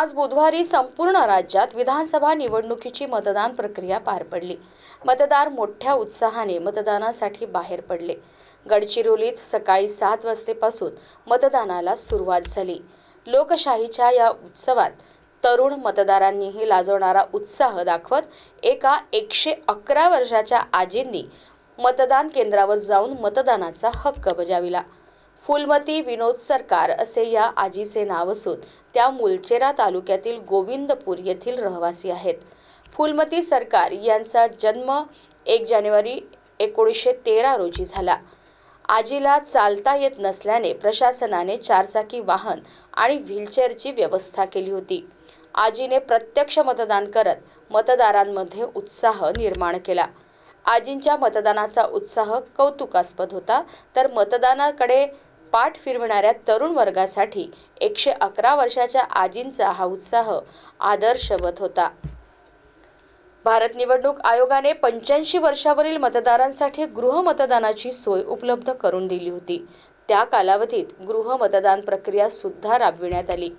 आज बुधवारी संपूर्ण राज्यात विधानसभा निवडणुकीची मतदान प्रक्रिया पार पडली. मतदार मोठ्या उत्साहाने मतदानासाठी बाहेर पडले. गडचिरोलीत सकाळी सात वाजतेपासून मतदानाला सुरुवात झाली. लोकशाहीच्या या उत्सवात तरुण मतदारांनीही लाजवणारा उत्साह दाखवत एका एकशे अकरा वर्षाच्या आजींनी मतदान केंद्रावर जाऊन मतदानाचा हक्क बजाविला. फुलमती विनोद सरकार असे या आजीचे नाव असून त्या मुलचेरा तालुक्यातील गोविंदपूर येथील रहिवासी आहेत. फुलमती सरकार यांचा जन्म एक जानेवारी एकोणीसशे तेरा रोजी झाला. आजीला चालता येत नसल्याने प्रशासनाने चारचाकी वाहन आणि व्हीलचेअरची व्यवस्था केली होती. आजीने प्रत्यक्ष मतदान करत मतदारांमध्ये उत्साह निर्माण केला. आजींच्या मतदानाचा उत्साह कौतुकास्पद होता तर मतदानाकडे पाठ फिरवणाऱ्या तरुण वर्गासाठी एकशे अकरा वर्षाच्या आजींचा हा उत्साह आदर्शवत होता. भारत निवडणूक आयोगाने पंच्याऐंशी वर्षावरील मतदारांसाठी गृहमतदानाची सोय उपलब्ध करून दिली होती. त्या कालावधीत गृहमतदान प्रक्रिया सुद्धा राबविण्यात आली.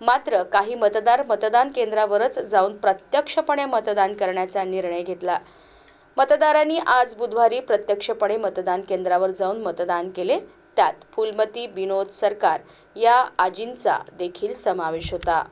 मात्र काही मतदार मतदान केंद्रावरच जाऊन प्रत्यक्षपणे मतदान करण्याचा निर्णय घेतला. मतदारांनी आज बुधवारी प्रत्यक्षपणे मतदान केंद्रावर जाऊन मतदान केले. त्यात फुलमती विनोद सरकार या आजींचा देखील समावेश होता.